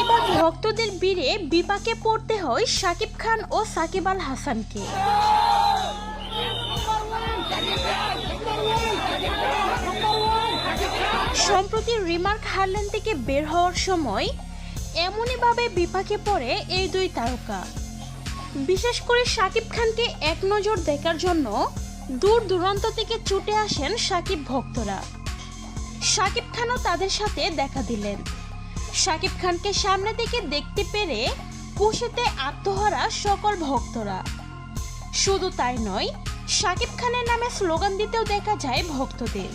এবার ভক্তদের বীরে বিপাকে পড়তে হয় শাকিব খান ও সাকিব আল হাসানকে। সম্প্রতি রিমার্ক হারল্যান্ড থেকে বের হওয়ার সময় এমনইভাবে বিপাকে পড়ে এই দুই তারকা। বিশেষ করে শাকিব খানকে এক নজর দেখার জন্য দূর দূরান্ত থেকে ছুটে আসেন শাকিব ভক্তরা। শাকিব খানও তাদের সাথে দেখা দিলেন। শাকিব খানকে সামনে থেকে দেখতে পেরে খুশিতে আত্মহারা সকল ভক্তরা। শুধু তাই নয় শাকিব খানের নামে স্লোগান দিতেও দেখা যায় ভক্তদের।